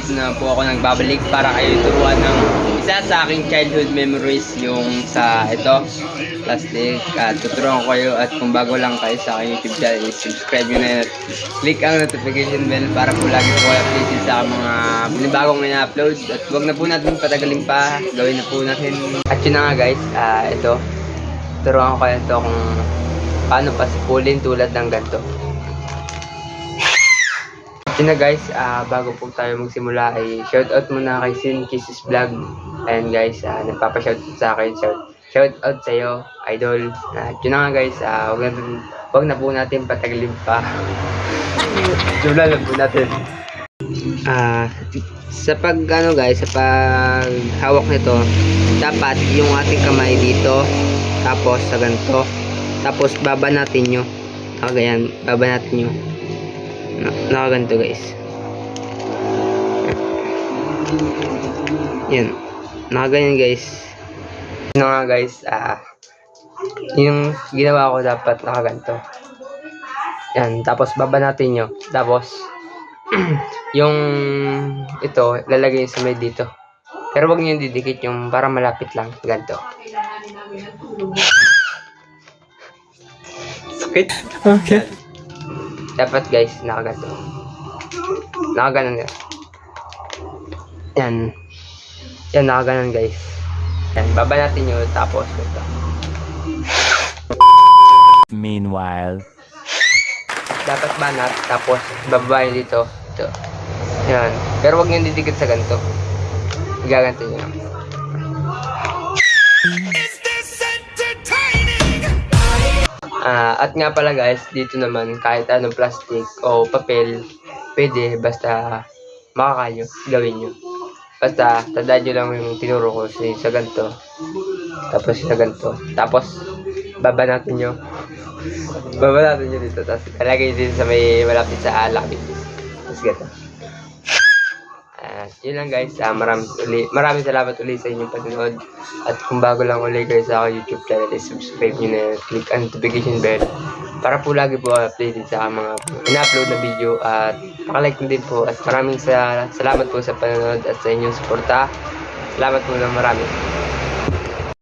dito na po ako nagbabalik para kayo turuan ng isa sa aking childhood memories yung sa ito, plastic. At tuturuan ko kayo at kung bago lang kayo sa aking YouTube channel, subscribe nyo na at click ang notification bell para po lagi po kayo updated sa mga binibagong ina-upload. At huwag na po natin patagalin pa, gawin na po natin. At yun na nga guys, ah ito, turuan ko kayo ito kung paano pasipulin tulad ng ganito. Yun na guys, ah, bago po tayo magsimula ay shoutout muna kay Sin Kisses Vlog. Ayan guys, uh, nagpapashoutout sa akin. Shout, shoutout sa iyo, idol. At yun na nga guys, ah, wag, na, wag na po natin patagalin pa. Simulan na po natin. Ah, sa pag ano guys, sa pag hawak nito, dapat yung ating kamay dito, tapos sa ganito, tapos baba natin nyo. Ah, ganyan, baba natin nyo. Na, nakaganto guys. Yan. Nakaganyan guys. Yun nga guys, ah, yung ginawa ko dapat nakaganto. Yan, tapos baba natin nyo. Tapos, yung ito, lalagay sa may dito. Pero wag niyo didikit yung para malapit lang. Ganto. Sakit. Okay. Dapat guys, nakaganto. Nakaganon yan. Yan. Yan, nakaganon guys. Yan, baba natin yun, tapos ito. Meanwhile. Dapat banat, tapos yun dito. Ito. Yan. Pero wag nyo didikit sa ganito. Igaganto nyo lang. Ah, at nga pala guys, dito naman kahit anong plastic o papel, pwede basta makakayo, gawin nyo. Basta tandaan nyo lang yung tinuro ko sa, sa ganito. Tapos sa ganito. Tapos baba natin nyo. Baba natin nyo dito. Tapos lalagay din sa may malapit sa lakbit. Tapos ganito. Yun lang guys, Ah, maraming, uli, maraming salamat ulit sa inyong panonood. At kung bago lang ulit kayo sa aking YouTube channel, is subscribe nyo na, click ang notification bell para po lagi po updated sa mga ina-upload na video at pakalike nyo din po at maraming sa, salamat po sa panonood at sa inyong suporta. Salamat po na marami.